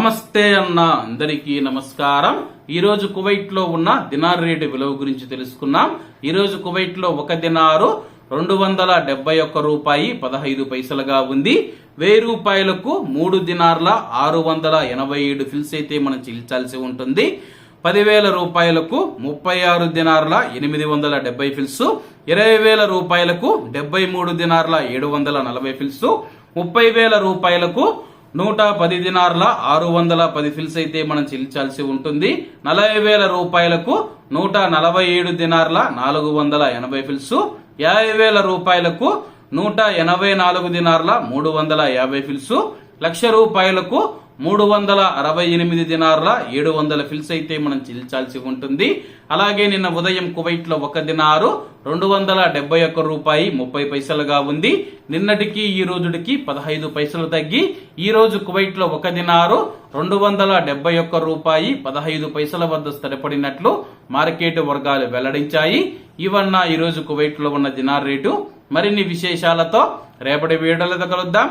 నమస్తే అన్న అందరికీ నమస్కారం. ఈరోజు కువైట్లో కువైట్లో ఉన్న దినార్ రేటు విలువ గురించి తెలుసుకున్నాం ఈరోజు కువైట్లో కువైట్లో ఒక దినారు రెండు వందల డెబ్బై ఒక్క రూపాయి పదహైదు పైసలుగా ఉంది. వెయ్యి రూపాయలకు మూడు దినార్ల ఆరు వందల ఎనభై ఏడు ఫిల్స్ అయితే మనం చెల్లించాల్సి ఉంటుంది. పదివేల రూపాయలకు ముప్పై ఆరు దినార్ల ఎనిమిది వందల డెబ్బై ఫిల్స్ ఇరవై వేల రూపాయలకు డెబ్బై మూడు దినార్ల ఏడు వందల నలభై ఫిల్స్ ముప్పై వేల రూపాయలకు నూట పది దినార్ల ఆరు వందల పది ఫిల్స్ అయితే మనం చెల్లించాల్సి ఉంటుంది. నలభై వేల రూపాయలకు నూట నలభై ఏడు దినార్ల నాలుగు వందల ఎనభై ఫిల్స్. యాభై వేల రూపాయలకు నూట ఎనభై నాలుగు దినార్ల మూడు వందల యాభై ఫిల్స్. లక్ష రూపాయలకు మూడు వందల అరవై ఎనిమిది దినార్ల ఏడు వందల ఫిల్స్ అయితే మనం చెల్లించాల్సి ఉంటుంది. అలాగే నిన్న ఉదయం కువైట్లో ఒక దినారు రెండు వందల డెబ్బై ఒక్క రూపాయి ముప్పై పైసలుగా ఉంది. నిన్నటికి ఈ రోజుడికి పదహైదు పైసలు తగ్గి ఈ రోజు కువైట్లో ఒక దినారు రెండు వందల డెబ్బై ఒక్క రూపాయి పదహైదు పైసల వద్ద స్థిరపడినట్లు మార్కెట్ వర్గాలు వెల్లడించాయి. ఇవన్న ఈ రోజు కువైట్లో ఉన్న దినార్ రేటు. మరిన్ని విశేషాలతో రేపటి వీడియోలతో కలుద్దాం.